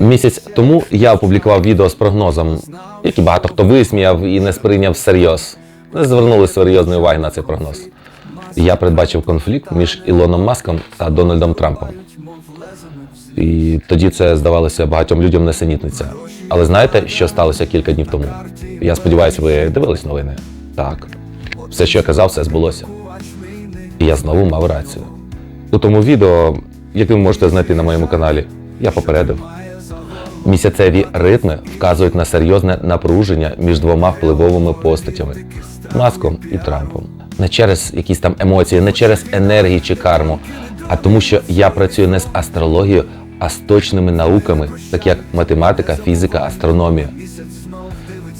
Місяць тому я опублікував відео з прогнозом, який багато хто висміяв і не сприйняв всерйоз. Не звернули серйозної уваги на цей прогноз. Я передбачив конфлікт між Ілоном Маском та Дональдом Трампом. І тоді це здавалося багатьом людям несенітниця. Але знаєте, що сталося кілька днів тому? Я сподіваюся, ви дивились новини. Так. Все, що я казав, все збулося. І я знову мав рацію. У тому відео, яке ви можете знайти на моєму каналі, я попередив. Місяцеві ритми вказують на серйозне напруження між двома впливовими постатями Маском і Трампом. Не через якісь там емоції, не через енергії чи карму, а тому, що я працюю не з астрологією, а з точними науками, так як математика, фізика, астрономія.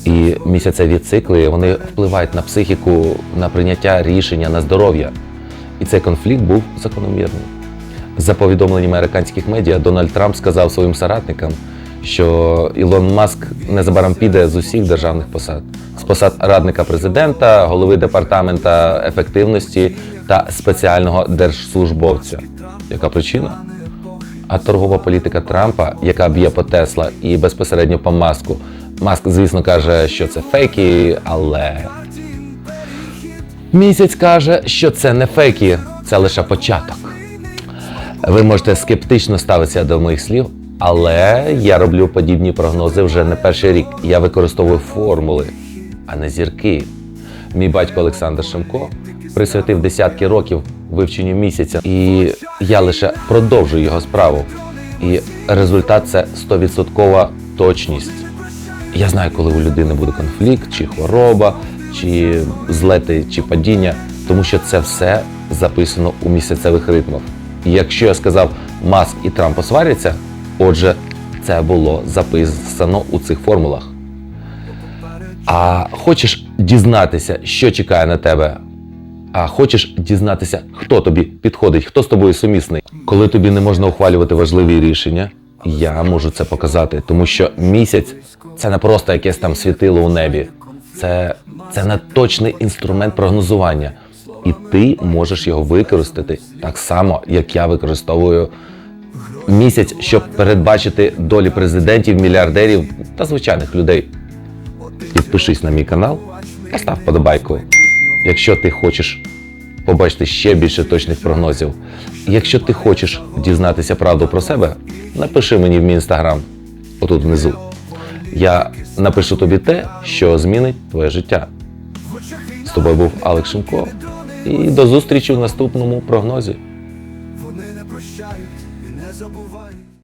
І місяцеві цикли вони впливають на психіку, на прийняття рішення, на здоров'я. І цей конфлікт був закономірний. За повідомленнями американських медіа, Дональд Трамп сказав своїм соратникам, що Ілон Маск незабаром піде з усіх державних посад, з посад радника президента, голови департамента ефективності та спеціального держслужбовця. Яка причина? А торгова політика Трампа, яка б'є по Тесла і безпосередньо по маску. Маск, звісно, каже, що це фейки, але місяць каже, що це не фейки, це лише початок. Ви можете скептично ставитися до моїх слів, але я роблю подібні прогнози вже не перший рік. Я використовую формули, а не зірки. Мій батько Олександр Шемко присвятив десятки років вивченню місяця, і я лише продовжую його справу. І результат це 100% точність. Я знаю, коли у людини буде конфлікт, чи хвороба, чи злети, чи падіння, тому що це все записано у місяцевих ритмах. І якщо я сказав, Маск і Трамп посваряться, отже, це було записано у цих формулах. А хочеш дізнатися, що чекає на тебе? А хочеш дізнатися, хто тобі підходить, хто з тобою сумісний? Коли тобі не можна ухвалювати важливі рішення, я можу це показати, тому що місяць це не просто якесь там світило у небі. Це, це не точний інструмент прогнозування. І ти можеш його використати так само, як я використовую місяць, щоб передбачити долі президентів, мільярдерів та звичайних людей. Підпишись на мій канал, постав подобайку. Якщо ти хочеш побачити ще більше точних прогнозів. Якщо ти хочеш дізнатися правду про себе, напиши мені в мій інстаграм, отут внизу. Я напишу тобі те, що змінить твоє життя. З тобою був Алекс Шимко. І до зустрічі в наступному прогнозі.